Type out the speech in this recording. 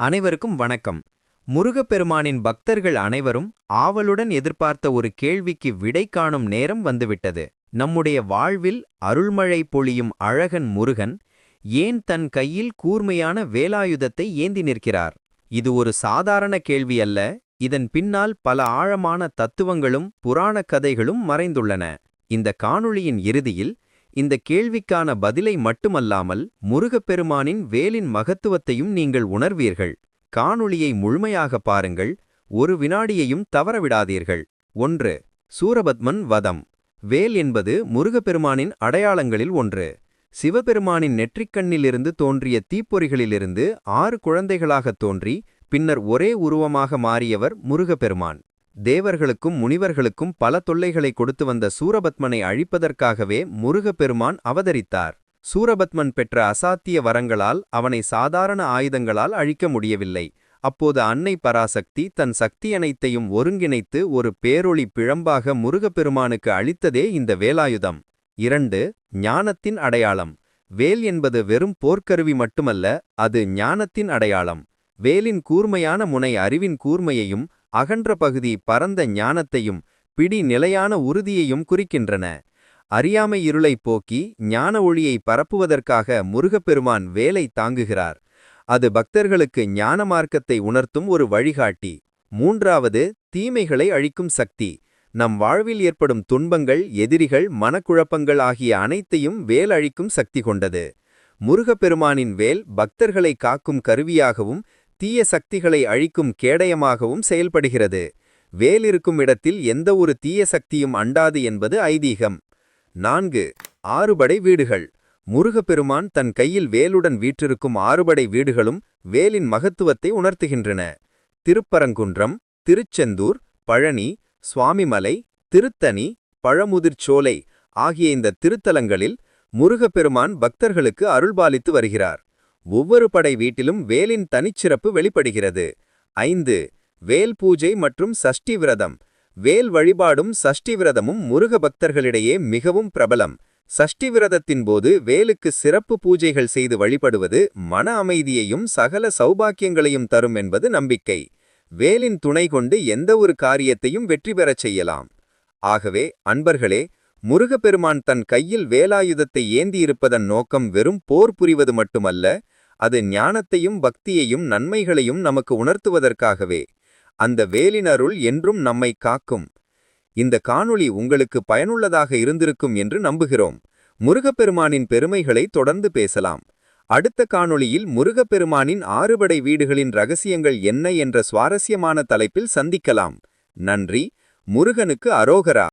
அனைவருக்கும் வணக்கம். முருகப்பெருமானின் பக்தர்கள் அனைவரும் ஆவலுடன் எதிர்பார்த்த ஒரு கேள்விக்கு விடை காணும் நேரம் வந்துவிட்டது. நம்முடைய வாழ்வில் அருள்மழை பொழியும் அழகன் முருகன் ஏன் தன் கையில் கூர்மையான வேலாயுதத்தை ஏந்தி நிற்கிறார்? இது ஒரு சாதாரண கேள்வி அல்ல இதன் பின்னால் பல ஆழமான தத்துவங்களும் புராணக் கதைகளும் மறைந்துள்ளன. இந்த காணொளியின் இறுதியில் இந்த கேள்விக்கான பதிலை மட்டுமல்லாமல் முருகப்பெருமானின் வேலின் மகத்துவத்தையும் நீங்கள் உணர்வீர்கள். காணொளியை முழுமையாக பாருங்கள். ஒரு வினாடியையும் தவறவிடாதீர்கள். ஒன்று சூரபத்மன் வதம். வேல் என்பது முருகப்பெருமானின் அடையாளங்களில் ஒன்று. சிவபெருமானின் நெற்றிக்கண்ணிலிருந்து தோன்றிய தீப்பொறிகளிலிருந்து ஆறு குழந்தைகளாகத் தோன்றி பின்னர் ஒரே உருவமாக மாறியவர் முருகப்பெருமான். தேவர்களுக்கும் முனிவர்களுக்கும் பல தொல்லைகளை கொடுத்து வந்த சூரபத்மனை அழிப்பதற்காகவே முருகப்பெருமான் அவதரித்தார். சூரபத்மன் பெற்ற அசாத்திய வரங்களால் அவனை சாதாரண ஆயுதங்களால் அழிக்க முடியவில்லை. அப்போது அன்னை பராசக்தி தன் சக்தி அனைத்தையும் ஒருங்கிணைத்து ஒரு பேரொளி பிழம்பாக முருகப்பெருமானுக்கு அளித்ததே இந்த வேலாயுதம். இரண்டு ஞானத்தின் அடையாளம். வேல் என்பது வெறும் போர்க்கருவி மட்டுமல்ல அது ஞானத்தின் அடையாளம். வேலின் கூர்மையான முனை அறிவின் கூர்மையையும் அகன்ற பகுதி பரந்த ஞானத்தையும் பிடி நிலையான உறுதியையும் குறிக்கின்றன. அறியாமை இருளை போக்கி ஞான ஒளியை பரப்புவதற்காக முருகப்பெருமான் வேலை தாங்குகிறார். அது பக்தர்களுக்கு ஞான மார்க்கத்தை உணர்த்தும் ஒரு வழிகாட்டி. மூன்றாவது தீமைகளை அழிக்கும் சக்தி. நம் வாழ்வில் ஏற்படும் துன்பங்கள் எதிரிகள் மனக்குழப்பங்கள் ஆகிய அனைத்தையும் வேல் அழிக்கும் சக்தி கொண்டது. முருகப்பெருமானின் வேல் பக்தர்களை காக்கும் கருவியாகவும் தீய சக்திகளை அழிக்கும் கேடயமாகவும் செயல்படுகிறது. வேல் இருக்கும் இடத்தில் எந்த ஒரு தீய சக்தியும் அண்டாது என்பது ஐதீகம். நான்கு ஆறுபடை வீடுகள். முருகப்பெருமான் தன் கையில் வேலுடன் வீற்றிருக்கும் ஆறுபடை வீடுகளும் வேலின் மகத்துவத்தை உணர்த்துகின்றன. திருப்பரங்குன்றம் திருச்செந்தூர் பழனி சுவாமிமலை திருத்தணி பழமுதிர்ச்சோலை ஆகிய இந்த திருத்தலங்களில் முருகப்பெருமான் பக்தர்களுக்கு அருள்பாலித்து வருகிறார். ஒவ்வொரு படை வீட்டிலும் வேலின் தனிச்சிறப்பு வெளிப்படுகிறது. ஐந்து. வேல் பூஜை மற்றும் சஷ்டி விரதம். வேல் வழிபாடும் சஷ்டி விரதமும் முருக பக்தர்களிடையே மிகவும் பிரபலம். சஷ்டி விரதத்தின் போது வேலுக்கு சிறப்பு பூஜைகள் செய்து வழிபடுவது மன அமைதியையும் சகல சௌபாக்கியங்களையும் தரும் என்பது நம்பிக்கை. வேலின் துணை கொண்டு எந்த ஒரு காரியத்தையும் வெற்றி பெறச் செய்யலாம். ஆகவே அன்பர்களே முருகப்பெருமான் தன் கையில் வேலாயுதத்தை ஏந்தியிருப்பதன் நோக்கம் வெறும் போர் புரிவது மட்டுமல்ல அது ஞானத்தையும் பக்தியையும் நன்மைகளையும் நமக்கு உணர்த்துவதற்காகவே. அந்த வேலினருள் என்றும் நம்மை காக்கும். இந்த காணொளி உங்களுக்கு பயனுள்ளதாக இருந்திருக்கும் என்று நம்புகிறோம். முருகப்பெருமானின் பெருமைகளை தொடர்ந்து பேசலாம். அடுத்த காணொளியில் முருகப்பெருமானின் ஆறுபடை வீடுகளின் ரகசியங்கள் என்ன என்ற சுவாரஸ்யமான தலைப்பில் சந்திக்கலாம். நன்றி. முருகனுக்கு அரோகரா.